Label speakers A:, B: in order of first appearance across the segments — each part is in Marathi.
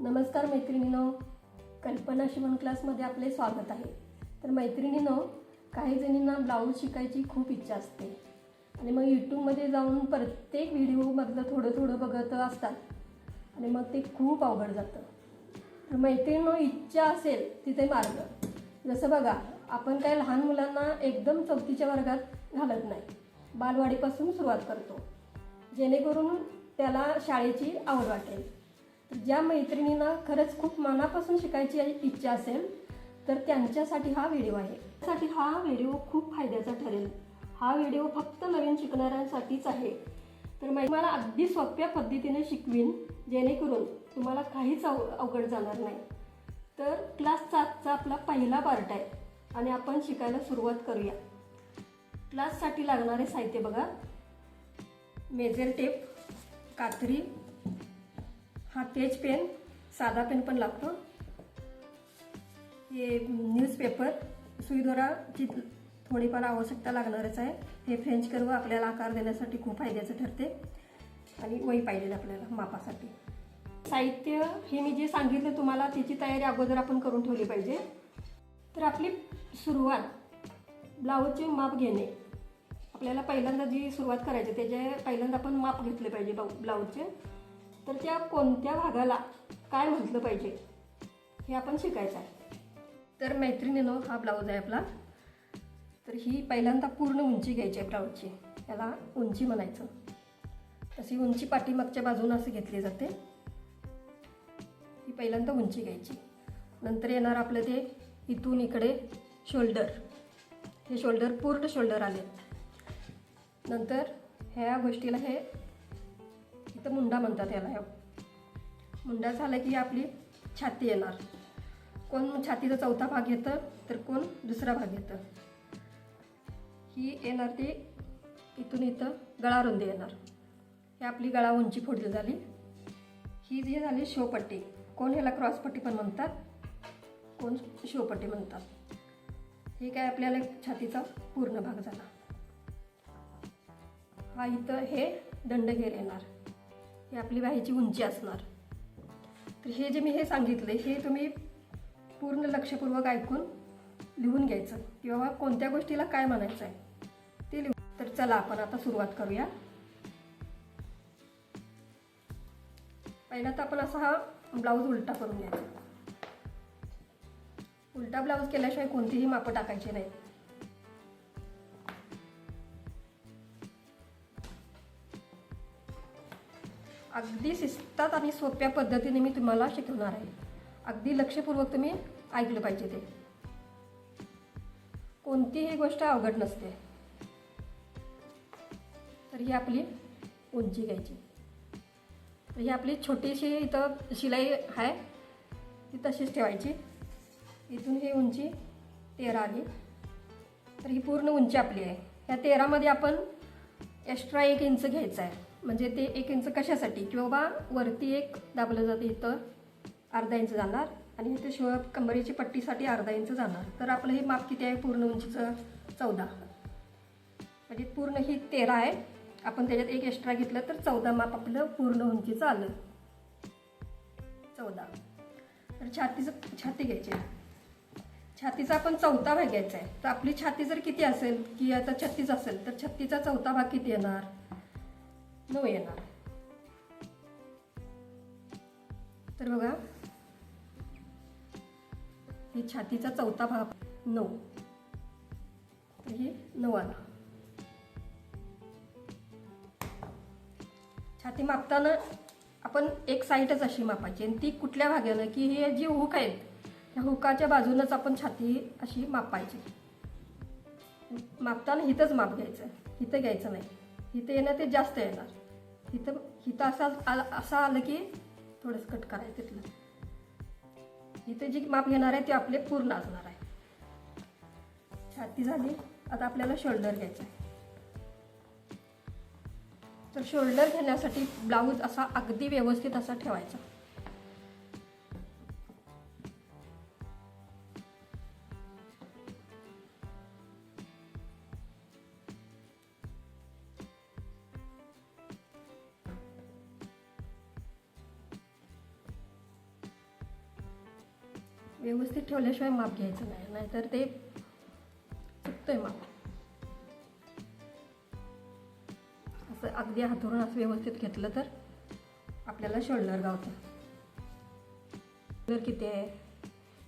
A: नमस्कार मैत्रिणीनो. कल्पना शिवण क्लासमध्ये आपले स्वागत आहे. तर मैत्रिणीनो काही जणींना ब्लाऊज शिकायची खूप इच्छा असते. आणि मग यूट्यूबमध्ये जाऊन प्रत्येक व्हिडिओमधलं थोडं थोडं बघत असतात. आणि मग ते खूप अवघड जातं. तर मैत्रिणीनो इच्छा असेल तिथे मार्ग. जसं बघा आपण काय लहान मुलांना एकदम चौथीच्या वर्गात घालत नाही. बालवाडीपासून सुरुवात करतो. जेणेकरून त्याला शाळेची आवड वाटेल. तर ज्या मैत्रिणींना खरंच खूप मनापासून शिकायची इच्छा असेल तर त्यांच्यासाठी हा व्हिडिओ आहे. त्यासाठी हा व्हिडिओ खूप फायद्याचा ठरेल. हा व्हिडिओ फक्त नवीन शिकणाऱ्यांसाठीच आहे. तर मी तुम्हाला अगदी सोप्या पद्धतीने शिकवीन जेणेकरून तुम्हाला काहीच अव अवघड जाणार नाही. तर क्लासचा आजचा आपला पहिला पार्ट आहे आणि आपण शिकायला सुरुवात करूया. क्लाससाठी लागणारे साहित्य बघा. मेजर टेप कात्री हा पेज पेन साधा पेन पण लागतो. हे न्यूजपेपर सुईदोराची थोडीफार आवश्यकता लागणारच आहे. हे फ्रेंच कर्व आपल्याला आकार देण्यासाठी खूप फायद्याचं ठरते आणि वही पाहिजे आपल्याला मापासाठी. साहित्य हे मी जे सांगितलं तुम्हाला त्याची तयारी अगोदर आपण करून ठेवली पाहिजे. तर आपली सुरुवात ब्लाऊजचे माप घेणे. आपल्याला पहिल्यांदा जी सुरुवात करायची त्याचे पहिल्यांदा आपण माप घेतले पाहिजे ब्लाऊजचे. तर त्या कोणत्या भागाला काय म्हटलं पाहिजे हे आपण शिकायचं आहे. तर मैत्रिणीनो हा ब्लाऊज आहे आपला. तर ही पहिल्यांदा पूर्ण उंची घ्यायची आहे ब्लाऊजची. याला उंची म्हणायचं. तशी उंची पाठीमागच्या बाजूनं असं घेतली जाते. ही पहिल्यांदा उंची घ्यायची. नंतर येणार आपलं ते इथून इकडे शोल्डर. हे शोल्डर पूर्ण शोल्डर आले. नंतर ह्या गोष्टीला हे इथं मुंडा म्हणतात याला. मुंडा झाला की आपली छाती येणार. कोण छातीचा चौथा भाग घेतं तर कोण दुसरा भाग घेतं ही येणार ती इथून इथं गळा रुंदी येणार. ही आपली गळा उंची फोडली झाली. ही जी झाली शोपट्टी. कोण ह्याला क्रॉसपट्टी पण म्हणतात? कोण शोपट्टी म्हणतात? हे काय आपल्याला छातीचा पूर्ण भाग झाला. हा इथं हे दंडघेर येणार. हे आपली बाहीची उंची असणार. तर हे जे मी हे सांगितले हे तुम्ही पूर्ण लक्षपूर्वक ऐकून लिहून घ्यायचं. किंवा कोणत्या गोष्टीला काय म्हणायचं आहे ते लिहू तर चला आपण आता सुरुवात करूया. पहिला तर आपण असा हा ब्लाऊज उलटा करून घ्यायचा. उलटा ब्लाऊज केल्याशिवाय कोणतीही मापं टाकायची नाहीत अगदी शिस्तात आणि सोप्या पद्धतीने मी तुम्हाला शिकवणार आहे. अगदी लक्षपूर्वक तुम्ही ऐकलं पाहिजे ते. कोणतीही गोष्ट अवघड नसते. तर ही आपली उंची घ्यायची. तर ही आपली छोटीशी इथं शिलाई आहे. ती तशीच ठेवायची. इथून ही उंची तेरा आली. तर ही पूर्ण उंची आपली आहे. ह्या तेरामध्ये आपण एक्स्ट्रा एक इंच घ्यायचं आहे. म्हणजे ते एक इंच कशासाठी? किंवा वरती एक दाबलं जातं इथं अर्धा इंच जाणार आणि इथे शिव कंबरीची पट्टीसाठी अर्धा इंच जाणार. तर आपलं हे माप किती आहे? पूर्ण उंचीचं चौदा. म्हणजे पूर्ण ही तेरा आहे. आपण त्याच्यात एक एक्स्ट्रा घेतलं तर चौदा माप आपलं पूर्ण उंचीचं आलं. चौदा. तर छातीचं छाती घ्यायची आहे. छातीचा आपण चौथा भाग घ्यायचा आहे. तर आपली छाती जर किती असेल की आता छत्तीस असेल तर छत्तीचा चौथा भाग किती येणार? नऊ येणार. तर बघा हे छातीचा चौथा भाग नऊ. तर हे नऊ आला. छाती मापताना आपण एक साईडच अशी मापायची आणि ती कुठल्या भागानं की हे जी हुक आहेत त्या हुकाच्या बाजूनच आपण छाती अशी मापायची. मापताना हिथंच माप घ्यायचं. इथं घ्यायचं नाही. इथं येणं ते जास्त येणार. इथं इथं असा आलं असं आलं की थोडंसं कट करायचं तिथलं. इथे जी माप घेणार आहे ते आपले पूर्ण असणार आहे. छाती झाली. आता आपल्याला शोल्डर घ्यायचं आहे. तर शोल्डर घेण्यासाठी ब्लाऊज असा अगदी व्यवस्थित असा ठेवायचा. व्यवस्थित ठेवल्याशिवाय माप घ्यायचं नाही नाहीतर ते चुकतंय माप. असं अगदी हातरून असं व्यवस्थित घेतलं तर आपल्याला शोल्डर गावतं. शोल्डर किती आहे?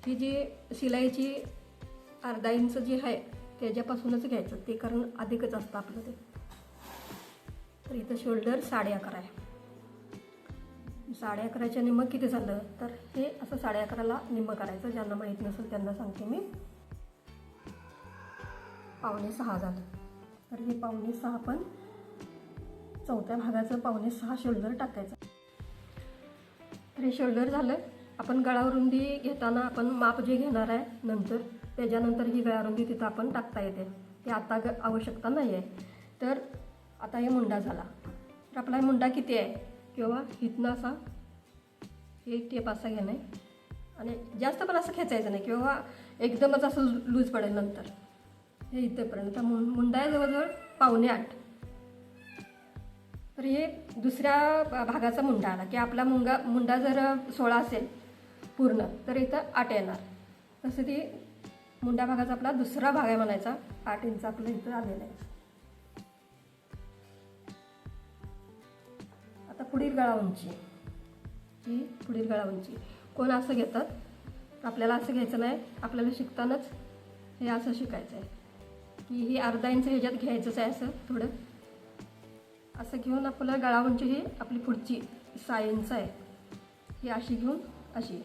A: ही जी शिलाईची अर्धा इंच जी आहे त्याच्यापासूनच घ्यायचं. ते कारण अधिकच असतं आपलं ते. तर इथं शोल्डर साडे अकरा आहे. साडे अकराच्या निम्मं किती झालं? तर हे असं साडे अकराला निम्मं करायचं. ज्यांना माहीत नसेल त्यांना सांगते मी. पावणे सहा झालं. तर हे पावणे सहा पण चौथ्या भागाचं पावणे सहा शोल्डर टाकायचं. तर हे शोल्डर झालं. आपण गळारुंदी घेताना आपण माप जे घेणार आहे नंतर त्याच्यानंतर ही गळारुंदी तिथं आपण टाकता येते. ती आता ग आवश्यकता नाही आहे तर आता हे मुंडा झाला. तर आपला मुंडा किती आहे? किंवा इथनं असा हे टेप असा घेणे. आणि जास्त पण असं खेचायचं नाही किंवा एकदमच असं लूज पडेल नंतर. हे इथेपर्यंत. मु मुंडा आहे जवळजवळ पावणे आठ. तर हे दुसऱ्या भा- भागाचा मुंडा आला की आपला मुंगा मुंडा जर सोळा असेल पूर्ण तर इथं आठ येणार. तसं ती मुंडा भागाचा आपला दुसरा भाग आहे म्हणायचा. आठ इंच आपलं इथं आलेलं आहे. पुढील गळा उंची ही? पुढील गळा उंची कोण असं घेतात? आपल्याला असं घ्यायचं नाही. आपल्याला शिकतानाच हे असं शिकायचं आहे. की ही अर्धा इंच ह्याच्यात घ्यायचंच आहे असं थोडं. असं घेऊन आपल्याला गळा उंची ही आपली पुढची सहा इंच आहे. ही अशी घेऊन अशी.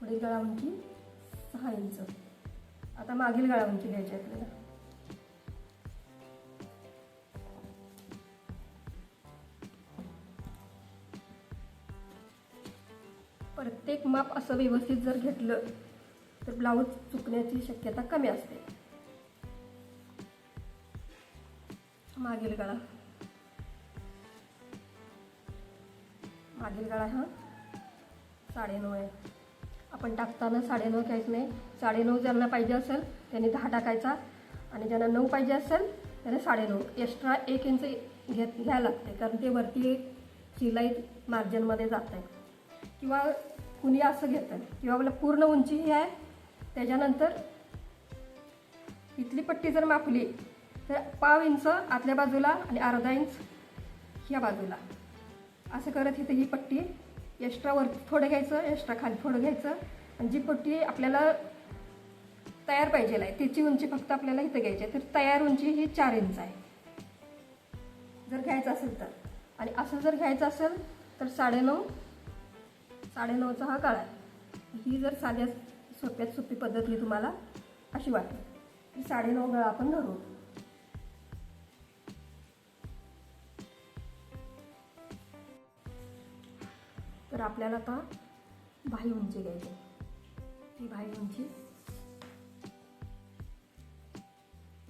A: पुढील गळा उंची सहा इंच आता मागील गळा उंची घ्यायची आहे आपल्याला. प्रत्येक माप असं व्यवस्थित जर घेतलं तर ब्लाऊज चुकण्याची शक्यता कमी असते. मागील गळा. मागील गळा हा साडेनऊ आहे. आपण टाकताना साडेनऊ घ्यायचं नाही. साडेनऊ ज्यांना पाहिजे असेल त्यांनी दहा टाकायचा. आणि ज्यांना नऊ पाहिजे असेल त्याने साडेनऊ. एक्स्ट्रा एक इंच घेत घ्यायला लागते कारण ते वरती शिलाई मार्जिनमध्ये जात आहे. किंवा कुणी असं घेतं किंवा आपलं पूर्ण उंची ही आहे. त्याच्यानंतर इथली पट्टी जर मापली तर पाव इंच आतल्या बाजूला आणि अर्धा इंच ह्या बाजूला. असं करत इथं ही पट्टी एक्स्ट्रा वर थोडं घ्यायचं एक्स्ट्रा खाली थोडं घ्यायचं. आणि जी पट्टी आपल्याला तयार पाहिजे आहे त्याची उंची फक्त आपल्याला इथं घ्यायची आहे. तर तयार उंची ही चार इंच आहे. जर घ्यायचं असेल तर. आणि असं जर घ्यायचं असेल तर साडेनऊ साडेनऊचा हा काळ आहे. ही जर साध्या सोप्यात सोपी पद्धतली तुम्हाला अशी वाटेल साडे साडेनऊ गळा आपण धरू. तर आपल्याला आता भाई उंची घ्यायची ही भाई उंची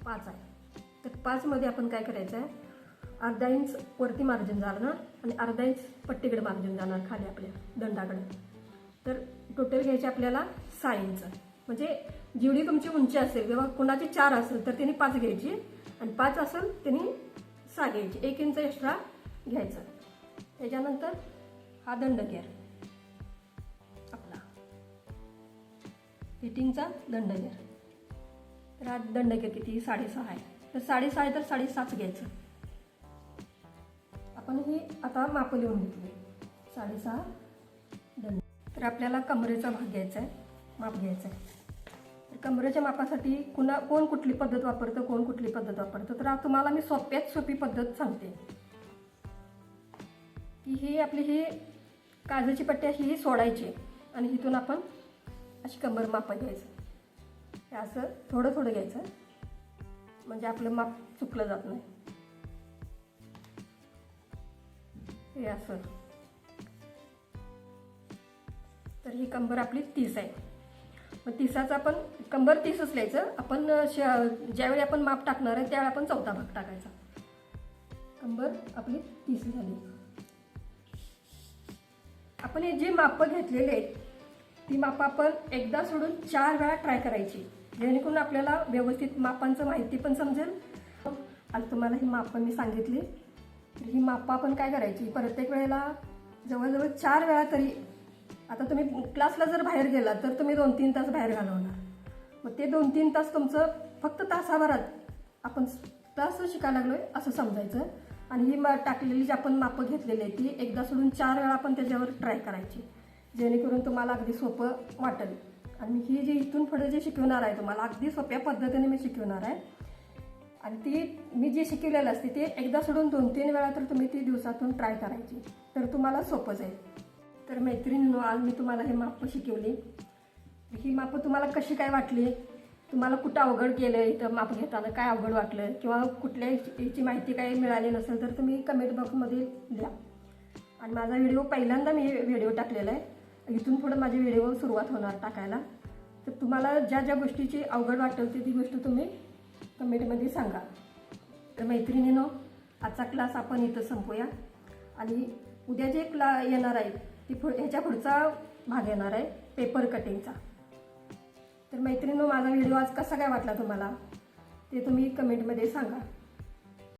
A: पाच आहे. तर पाचमध्ये आपण काय करायचं आहे? अर्धा इंच वरती मार्जिन जाणार आणि अर्धा इंच पट्टीकडे मार्जिन जाणार खाली आपल्या दंडाकडे. तर टोटल घ्यायचे आपल्याला सहा इंच. म्हणजे जेवढी तुमची उंची असेल किंवा कुणाची चार असेल तर त्यांनी पाच घ्यायची आणि पाच असेल त्यांनी सहा घ्यायची. एक इंच एक्स्ट्रा घ्यायचं. त्याच्यानंतर हा दंड घ्या. आपला. फिटिंगचा दंडगेर तर हा दंडगेर किती? साडेसहा आहे. तर साडेसहा आहे तर साडेसात घ्यायचं. आपण ही आता माप लिहून घेतली. साडेसहा डन तर आपल्याला कमरेचा भाग घ्यायचा आहे. माप घ्यायचं आहे. तर कमरेच्या मापासाठी कुणा कोण कुठली पद्धत वापरतं कोण कुठली पद्धत वापरतं? तर आता तुम्हाला मी सोप्यात सोपी पद्धत सांगते. की ही आपली ही काजूची पट्टी अशी ही सोडायची आणि इथून आपण अशी कंबर मापा घ्यायचं. हे असं थोडं थोडं घ्यायचं. म्हणजे आपलं माप चुकलं जात नाही. हे असं. तर ही कंबर आपली तीस आहे. मग तिसाचं आपण कंबर तीसच लिहायचं. आपण श ज्यावेळी आपण माप टाकणार आहे त्यावेळी आपण चौथा भाग टाकायचा. कंबर आपली तीस झाली. आपण हे जी मापं घेतलेली आहेत ती मापं आपण एकदा सोडून चार वेळा ट्राय करायची. जेणेकरून आपल्याला व्यवस्थित मापांचं माहिती पण समजेल. आणि तुम्हाला ही मापं मी सांगितली. तर ही मापं आपण काय करायची? प्रत्येक वेळेला जवळजवळ चार वेळा तरी आता तुम्ही क्लासला जर बाहेर गेला तर तुम्ही दोन तीन तास बाहेर घालवणार. मग ते दोन तीन तास तुमचं फक्त तासाभरात आपण तास शिकायला लागलोय असं समजायचं. आणि ही मा टाकलेली जी आपण मापं घेतलेली आहे ती एकदा सोडून चार वेळा आपण त्याच्यावर ट्राय करायची. जेणेकरून तुम्हाला अगदी सोपं वाटेल. आणि ही जी इथून पुढे जे शिकवणार आहे तुम्हाला अगदी सोप्या पद्धतीने मी शिकवणार आहे. आणि ती मी जी शिकवलेलं असते ती एकदा सोडून दोन तीन वेळा तर तुम्ही ती दिवसातून ट्राय करायची. तर तुम्हाला सोपं जाईल. तर मैत्रिणींनो आज मी तुम्हाला हे मापं शिकवली. ही मापं तुम्हाला कशी काय वाटली? तुम्हाला कुठं अवघड केलं इथं माप घेताना? काय अवघड वाटलं? किंवा कुठल्या याची माहिती काही मिळाली नसेल तर तुम्ही कमेंट बॉक्समध्ये द्या आणि माझा व्हिडिओ पहिल्यांदा मी व्हिडिओ टाकलेला आहे. इथून पुढे माझे व्हिडिओ सुरुवात होणार टाकायला. तर तुम्हाला ज्या ज्या गोष्टीची अवघड वाटेल ती गोष्ट तुम्ही कमेंटमध्ये सांगा. तर मैत्रिणीनो आजचा क्लास आपण इथं संपूया. आणि उद्या जे क्ला येणार आहे ती पुढ ह्याच्या पुढचा भाग येणार आहे पेपर कटिंगचा तर मैत्रिणीनो माझा व्हिडिओ आज कसा काय वाटला तुम्हाला? ते तुम्ही कमेंटमध्ये सांगा.